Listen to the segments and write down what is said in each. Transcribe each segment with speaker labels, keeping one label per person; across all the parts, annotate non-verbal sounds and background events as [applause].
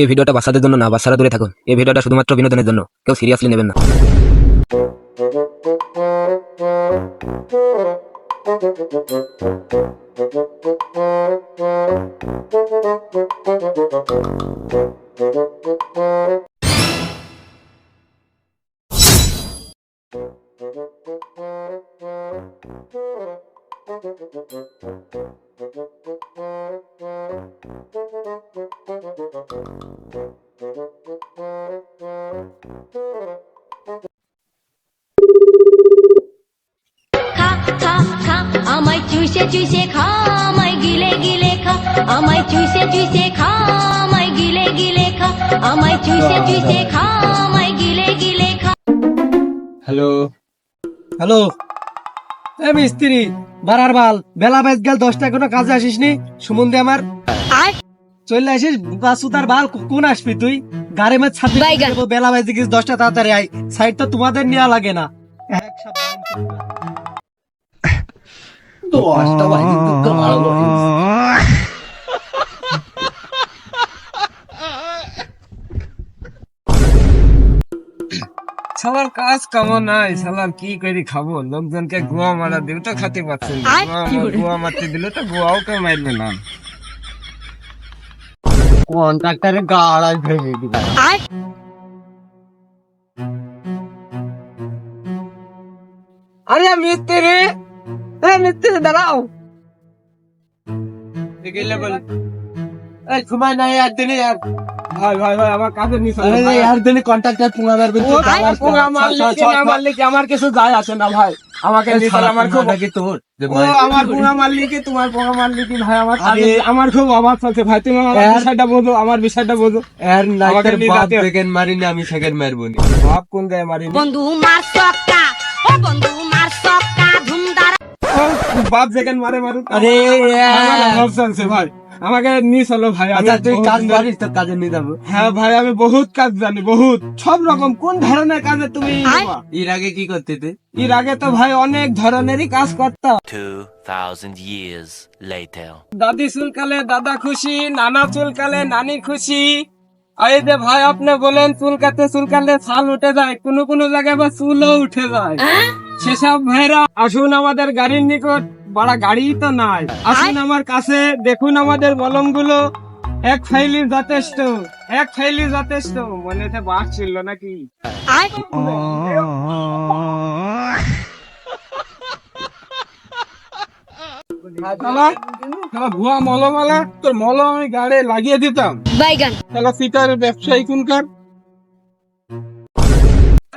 Speaker 1: এই ভিডিওটা বাচ্চাদের জন্য না, বাচ্চারা দূরে থাকুন। এই ভিডিওটা শুধুমাত্র বিনোদনের জন্য। কেউ সিরিয়াসলি নেবেন না।
Speaker 2: খা খা আমায় চুষে চুষে খা আমায় গিলে গিলে খা আমায় চুষে চুষে খা আমায় গিলে গিলে খা আমায় চুষে চুষে খা আমায় গিলে গিলে খা
Speaker 3: হ্যালো হ্যালো এ মিস্ত্রি বারার বাল বেলা বাইজ গেল দশটা কোনো কাজে আসিস নি? সুমন্দে আমার। চলে আসিস বা সুতার বাল কোন আসবি তুই? গাড়ি মে
Speaker 2: ছাপি
Speaker 3: বেলা বাইজে গেছিস দশটা তাড়াতাড়ি আই সাইড তো তোমাদের নেওয়া লাগে না। এক সপ্তাহ দশটা বাইজে তো
Speaker 4: কাজ কেমন নাই সালার কি করে খাব? লোকজনকে গোয়া মারা দিলে তো খাতে পাচ্ছেন না। গোয়া মারতে দিলে তো গোয়াও কেউ মারবে না।
Speaker 3: কন্ট্রাক্টরে গাড়াই ভেঙে দিল
Speaker 4: আরে মিস্ত্রি এ মিস্ত্রি দাঁড়াও। গেলে বল
Speaker 3: এই সময় নাই আর দিনে আর
Speaker 4: ভাই ভাই ভাই আমার কাছে নিস
Speaker 3: আরে আর দিনে। কন্ট্রাক্টর পুঙ্গা মারবে
Speaker 4: পোঙা মারলে না মারলে কি? আমার কিছু যায় আসে না ভাই। আমাকে আমার খুব
Speaker 3: নাকি তোর
Speaker 4: আমার পোঙা মারলি কি? তোমার পোঙা মারলি কি ভাই? আমার আমার খুব অভাব চলছে ভাই। তুমি আমার বিষয়টা বোঝো আমার বিষয়টা বোঝো।
Speaker 3: এর নাইটের বাপ সেকেন্ড মারিনি আমি সেকেন্ড মারবো নি।
Speaker 4: বাপ কোন গায়ে মারি
Speaker 2: বন্ধু মার সক্কা ও বন্ধু মার সক্কা ধুমধারা
Speaker 4: বাপ যেখানে মারে মারুক।
Speaker 3: আরে
Speaker 4: আমার অভাব চলছে ভাই। আমাকে নিয়ে চলো ভাই
Speaker 3: আচ্ছা তুই কাজ পারিস তো কাজে নিয়ে যাব।
Speaker 4: হ্যাঁ ভাই আমি বহুত কাজ জানি বহুত। সব রকম কোন ধরনের কাজে তুমি
Speaker 3: এর আগে কি করতে তুই?
Speaker 4: এর আগে তো ভাই অনেক ধরনেরই কাজ করতাম।
Speaker 5: 2,000 years later.
Speaker 4: দাদি চুলকালে দাদা খুশি নানা চুলকালে নানি খুশি। আর এই যে ভাই আপনি বলেন চুলকাতে চুলকালে ছাল উঠে যায় কোন কোন জায়গায় বা চুলও উঠে যায়। সেসব ভাইরা আসুন আমাদের গাড়ির নিকট। বড় গাড়ি তো নাই। আসুন আমার কাছে দেখুন আমাদের মলমগুলো এক ফাইলি যথেষ্ট এক ফাইলি যথেষ্ট। মনে হচ্ছে বাস ছিল নাকি? ভুয়া মলম আলা তোর মলম আমি গাড়ি লাগিয়ে দিতাম।
Speaker 2: বাইগান।
Speaker 4: তাহলে সিটার ব্যবসায়ী কোনকার?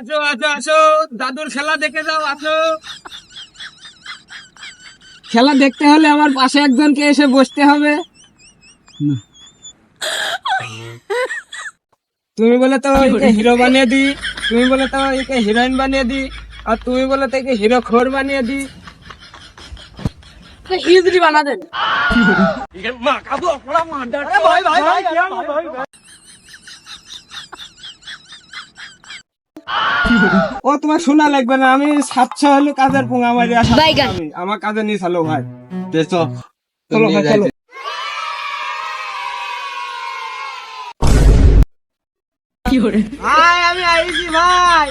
Speaker 4: আসো আসো আসো দাদুর খেলা দেখে যাও আসো। খেলা দেখতে হলে আমার পাশে একজনকে এসে বসতে হবে। তুমি বলে তো একে হিরো বানিয়ে দি তুমি বলে তো একে হিরোইন বানিয়ে দি আর তুমি বলে তো একে হিরো খোর বানিয়ে দি। ইজরি বানা দেন ও তোমার শোনা লাগবে না আমি সাতশো হলো কাজের পোঙা মারি আসা
Speaker 2: বাইগান।
Speaker 4: আমার কাজে নিয়ে চালো ভাই চলো ভাই চলো। আমি আইছি ভাই।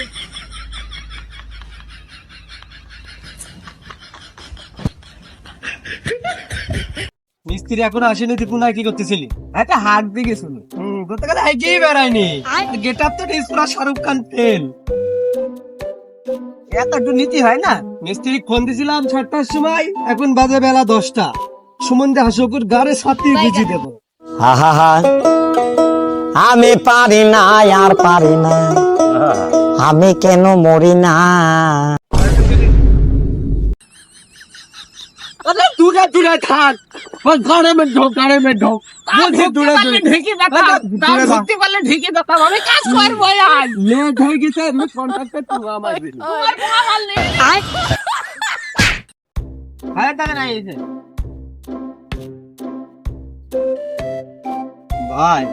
Speaker 3: এখনও আসেনি তুই পুনরায় কি করতেছিলি?
Speaker 4: একটা হাত দিয়ে গেছিল
Speaker 3: হুম করতে হাইকেই বেড়ায়নি। গেট আপ তো পুরা শাহরুখ খান ফেল এত একটু নীতি হয় না? মিস্ত্রি ফোন দিছিলাম সাতটার সময় এখন বাজে বেলা দশটা। সুমন্দে হাসকুর গাড়ে সাথে বুঝি দেবো।
Speaker 6: আহা আমি পারি না আর পারি না। আমি কেন মরি না?
Speaker 3: मतलब दूरा दूरा थान। पंखाड़े में ढो काड़े में ढो वो ढो दूरा दूरा ढेकी दता तार भुक्ति
Speaker 4: वाले
Speaker 3: ढेकी दता हमें
Speaker 4: क्या स्कोर भाई आज? ले ढेकी से तो
Speaker 3: मैं कांटेक्ट पे तुआ मार दिन तुआ बुआ
Speaker 4: हाल नहीं आए। हाय
Speaker 3: तक नहीं इसे? भाई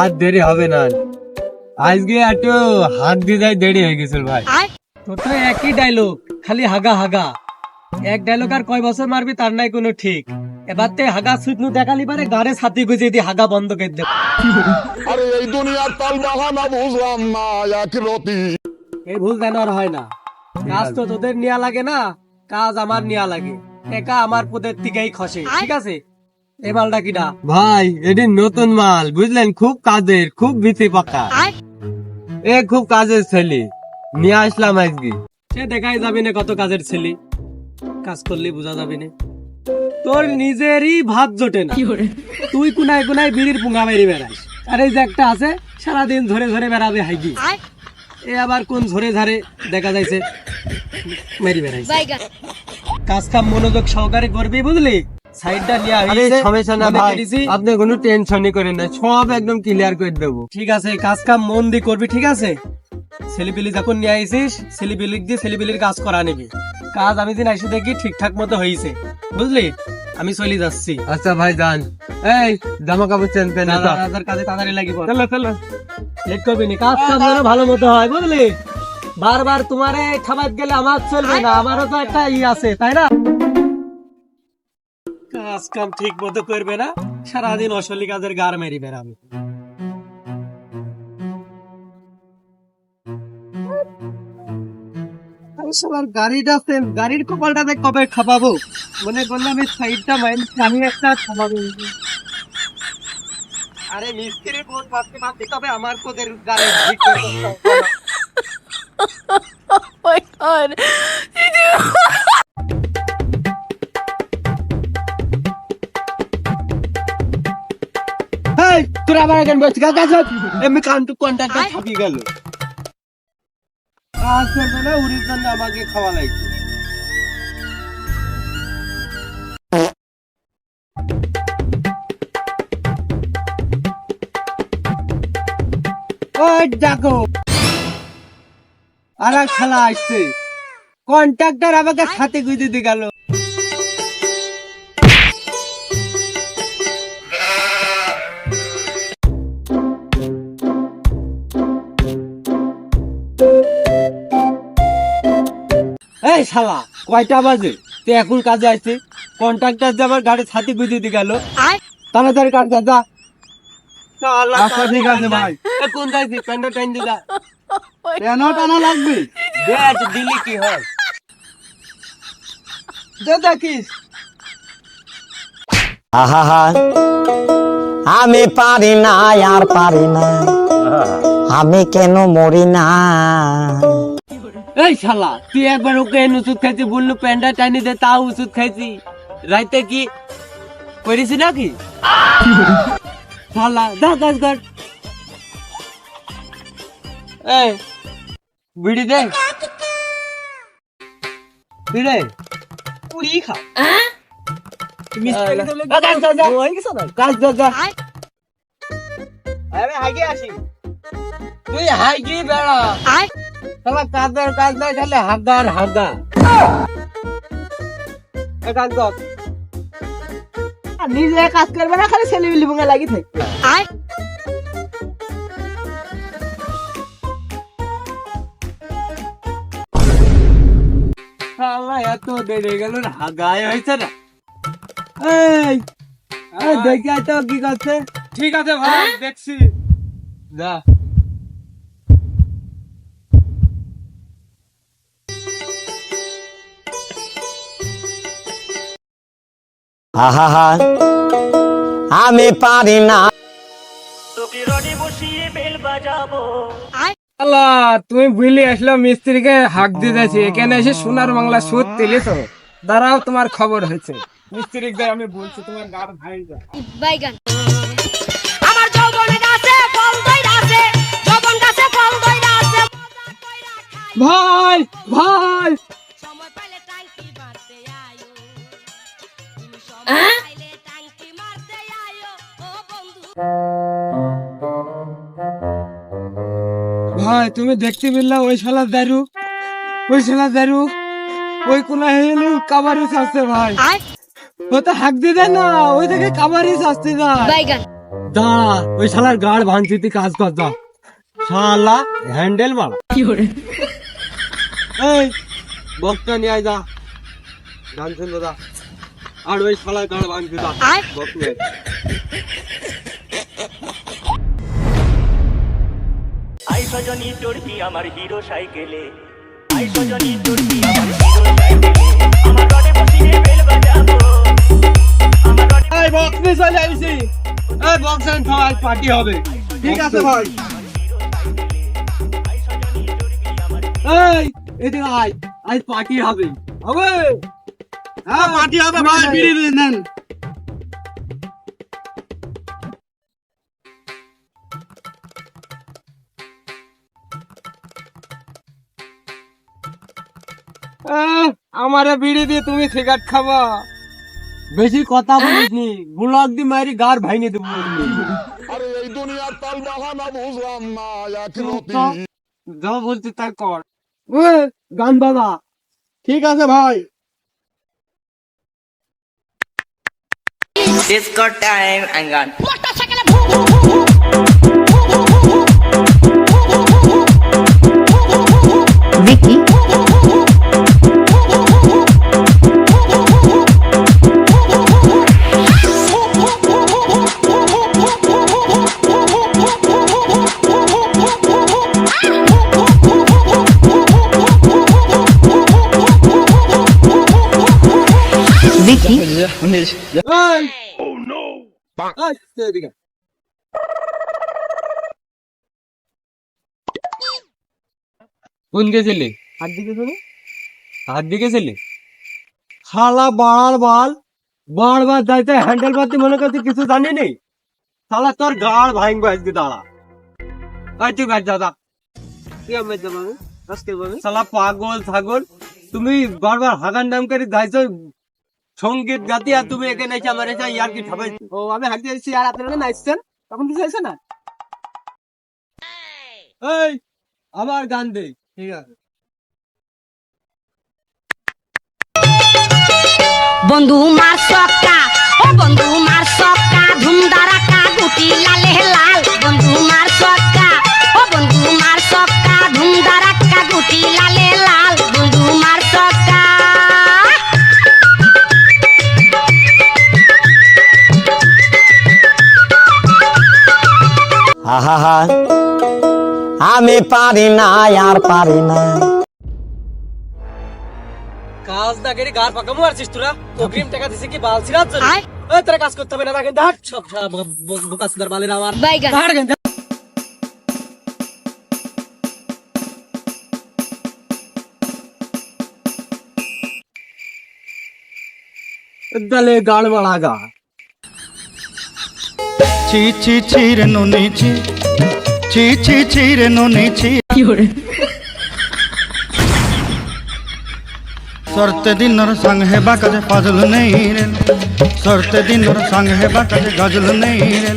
Speaker 3: आज देरी हवे ना। आज गे आटो हाथ दी देरी है किसल भाई। तो तो एक ही डायलॉग खाली हगा हगा এক ডায়লগ আর কয় বছর মারবি তার নাই কোনো ঠিক। এবার তে হাগা সুতনু দেখালি পারে গাড়ে ছাতি গুজে দিয়ে হাগা বন্ধ করে দেব
Speaker 7: আরে এই দুনিয়ার তাল বাহানা বুঝলাম না এক রতি।
Speaker 3: এই ভুল যেন আর হয় না। কাজ তো তোদের নেওয়া লাগে না কাজ আমার নেওয়া লাগে। একা আমার পদের থেকেই খসে ঠিক আছে? এই মালটা কিটা ভাই এটি নতুন মাল বুঝলেন? খুব কাজের খুব ভিতে পাকা। এ খুব কাজের ছেলে। নিয়ে আসলাম আজকে। সে দেখাই যাবে না কত কাজের ছেলে। কাজ করলে বোঝা যাবে না। তোর নিজেরই ভাত জোটে না। তুই কুনায় কুনায় বিড়ির পুঙ্গা মেরে বেড়াস আর এই যে একটা আছে সারাদিন ধরে ধরে বেড়াবে হাইগি। এ আবার কোন ঝরে ঝারে দেখা যাইছে মেরি বেড়াইছে। কাজ কাম মনোযোগ সহকারে করবি বুঝলি? সাইডটা নিয়ে হইছে সমস্যা না ভাই। আপনি কোনো টেনশনই করেন না। সব একদম ক্লিয়ার করে দেব। ঠিক আছে কাজ কাম মন দিয়ে করবি ঠিক আছে? ছেলেপিলি যখন নিয়ে আইছিস ছেলেপিলি দিয়ে ছেলেপিলির কাজ করা নিবি। কাজ আমি দিন এসে দেখি ঠিকঠাক মতো হয়েছে বুঝলি? আমি চলে যাচ্ছি। আচ্ছা ভাই যান। এই জামা কাপড় চেন পেন কাজে তাড়াতাড়ি লাগি চলো চলো। লেট করবি না কাজ কাম যেন ভালো মতো হয় বুঝলি? বারবার তোমারে খাবার গেলে আমার চলবে না আমারও তো একটা ই আছে তাই না? কাজ কাম ঠিক মতো করবে না সারাদিন অসলি কাজের গার মেরি বেড়াবে। শালার গাড়িটা সেম গাড়ির কপালটাতে কবে খাপাবো। মনে করলাম এই সাইডটা মাইন আমি একটা খাপাবো। আরে মিস্ত্রির কোট তবে আমার কোদের গাড়ি ঠিক করে। হেই, [laughs] তোরা আবার এখানে বসে কাজ এমনি কান্টু কন্ট্রাক্টর ছাপিয়ে গেল। কাজ করবে না উড়ির জন্য আমাকে খাওয়া লাগছে। ওই আর খেলা আসছে। কন্ট্রাক্টর আমাকে সাথে গুঁজে দিয়ে গেল। শালা কয়টা বাজে? তুই এখন কাজে আসছিস কন্ট্রাক্টর যে আমার গাড়ি ছাতি গুঁজে দিয়ে গেল। তাড়াতাড়ি যা। আচ্ছা ঠিক আছে ভাই। কোন যাইছি প্যান্টটা টাইম দিয়ে কেন টানা লাগবে। দেখ দিলি কি হয়? দে দেখিস।
Speaker 6: আহা আমি পারি না আর পারি না। আমি কেন মরি না?
Speaker 3: এই শালা তুই একবার ওকে এনে ওষুধ খাইছি বলল প্যান্টটা টাইনি দে তাও ওষুধ খাইছি। রাইতে কি করিস নাকি? শালা দা কাজ কর। এই বিড়ি দে। বিড়ে পুরি খা। তুমি কাজ কর যা। আরে হাগে আসি তুই হাইগি বেড়া শালা কাজের কাজ নাই খালি হাগার হাগা কাজ কর। আর নিজে কাজ করবে না খালি ছেলে বিলি বুঙ্গা লাগি থাকবে শালা এত দেরি গেল হাগায় হয়েছে না। এই এই দেখি তো কি করছে।
Speaker 4: ঠিক আছে ভাই দেখছি।
Speaker 3: যা।
Speaker 6: আহা আমি পারি না।
Speaker 4: আল্লাহ তুমি বুঝলি আসলো মিস্ত্রিকে হাক দিয়ে যাচ্ছি এখানে এসে সোনার বাংলা সুদ দিলে তো? দাঁড়াও তোমার খবর হয়েছে। মিস্ত্রিকে আমি বলছি তোমার গার ভাই
Speaker 2: বাইগান আমার যৌবনে গাছে ফল দইরা আছে যৌবন গাছে ফল দইরা আছে।
Speaker 4: ভাই ভাই ভাই তুমি দেখতে পেলা ওই শালা দারু। ওই শালা দারু। ওই কোনা হেলু কাবারিস আসছে ভাই। ও তো হাক দেয় না ওই থেকে কাবারিস আসছে
Speaker 2: বাইগান
Speaker 3: দাঁড়া ওই শালার গাড় ভাঙছি তুই কাজ কর যা। শালা হ্যান্ডেল মারা। এই বক্তা নিয়ে আয় যা। গান শুনব যা। আর ওই শালা গাড় ভাঙতে
Speaker 8: আই সজনী চড়বি আমার হিরো সাইকেলে। আই সজনী চড়বি আমার হিরো সাইকেলে। আমার রডে বসিয়ে বেল বাজাবো। আমার রডে
Speaker 3: এই বক্স নিয়ে চলে আইছি। এই বক্স এন্ড ফাইভ পার্টি হবে। ঠিক আছে ভাই। এই এদিকে আয়। আজ পার্টি হবে। হবে। হ্যাঁ পার্টি হবে ভাই। বিড়ি নেন আমারে বিড়ি দিয়ে তুমি সিগারেট খাবা। বেশি কথা বলিসনি বুলক দি মারি গার ভাইনে দেবো।
Speaker 7: আরে এই দুনিয়ার তাল বাহানা বুঝলাম না একরতি
Speaker 3: যা বলছি তাই কর। গান বাবা ঠিক আছে ভাই।
Speaker 8: ডিসকো টাইম আঙ্গান
Speaker 3: এই এই, এদিকে। কোন গেছিলি হাত দিকে চলে হাত দিকে ছিলি শালা বাড়ার বাল বারবার যাইতে হ্যান্ডেল মারতে মনে করতে কিছু জানি নি শালা তোর গাড় ভাঙবো আজকে দাঁড়া আই তুই ব্যাট দাদা কি আমি যাব আজকে বলি শালা পাগল ছাগল তুমি বারবার হাগান নাম করে যাইছো সংগীত গাতি আর তুমি এখানে এসে আমার এসে ইয়ার কি ঠাপাই ও, আমি হাঁটতে এসেছি, আর আপনারা নাচছেন? তখন কিছু হয়েছে না? এই আবার গান দে, ঠিক আছে।
Speaker 2: বন্ধু মার সক্কা, ও বন্ধু মার সক্কা ধুমধারাকা গুটি লালে লাল। বন্ধু মার সক্কা, ও বন্ধু মার সক্কা ধুমধারাকা গুটি লালে লাল। বন্ধু মার সক্কা
Speaker 6: আহা আমি পারি না আর পারি না।
Speaker 9: কাজ না করে গার পাকামো আরছিস তোরা? অগ্রিম টাকা দিছে কি বাল ছিড়ার জন্য?
Speaker 2: আয়।
Speaker 9: তোরা কাজ করতে হবে না দেখেন দাঁড় সব বোকা সুদার বালের আমার দাঁড় কেন দলে গাল মারা গা।
Speaker 10: ছি ছি ছি রে নুনি ছি। ছি ছি ছি রে নুনি ছি। সরতে দিনর সঙ্গ হেবা কাজে ফজল নেই রে। সরতে দিনর সঙ্গ হেবা কাজে গজল নেই রে।